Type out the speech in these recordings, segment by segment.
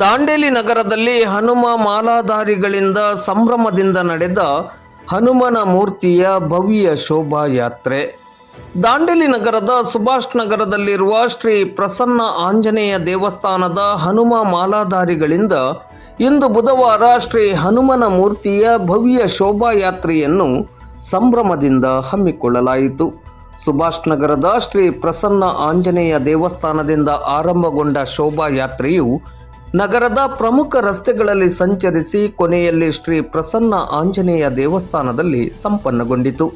ದಾಂಡೇಲಿ ನಗರದಲ್ಲಿ ಹನುಮ ಮಾಲಾಧಾರಿಗಳಿಂದ ಸಂಭ್ರಮದಿಂದ ನಡೆದ ಹನುಮನ ಮೂರ್ತಿಯ ಭವ್ಯ ಶೋಭಾಯಾತ್ರೆ. ದಾಂಡೇಲಿ ನಗರದ ಸುಭಾಷ್ ನಗರದಲ್ಲಿರುವ ಶ್ರೀ ಪ್ರಸನ್ನ ಆಂಜನೇಯ ದೇವಸ್ಥಾನದ ಹನುಮ ಮಾಲಾಧಾರಿಗಳಿಂದ ಇಂದು ಬುಧವಾರ ಶ್ರೀ ಹನುಮನ ಮೂರ್ತಿಯ ಭವ್ಯ ಶೋಭಾಯಾತ್ರೆಯನ್ನು ಸಂಭ್ರಮದಿಂದ ಹಮ್ಮಿಕೊಳ್ಳಲಾಯಿತು. ಸುಭಾಷ್ ನಗರದ ಶ್ರೀ ಪ್ರಸನ್ನ ಆಂಜನೇಯ ದೇವಸ್ಥಾನದಿಂದ ಆರಂಭಗೊಂಡ ಶೋಭಾಯಾತ್ರೆಯು ನಗರದ ಪ್ರಮುಖ ರಸ್ತೆಗಳಲ್ಲಿ ಸಂಚರಿಸಿ ಕೊನೆಯಲ್ಲಿ ಶ್ರೀ ಪ್ರಸನ್ನ ಆಂಜನೇಯ ದೇವಸ್ಥಾನದಲ್ಲಿ ಸಂಪನ್ನಗೊಂಡಿತು.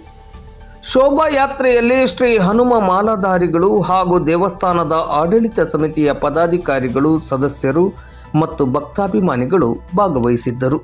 ಶೋಭಾಯಾತ್ರೆಯಲ್ಲಿ ಶ್ರೀ ಹನುಮ ಮಾಲಾಧಾರಿಗಳು ಹಾಗೂ ದೇವಸ್ಥಾನದ ಆಡಳಿತ ಸಮಿತಿಯ ಪದಾಧಿಕಾರಿಗಳು, ಸದಸ್ಯರು ಮತ್ತು ಭಕ್ತಾಭಿಮಾನಿಗಳು ಭಾಗವಹಿಸಿದ್ದರು.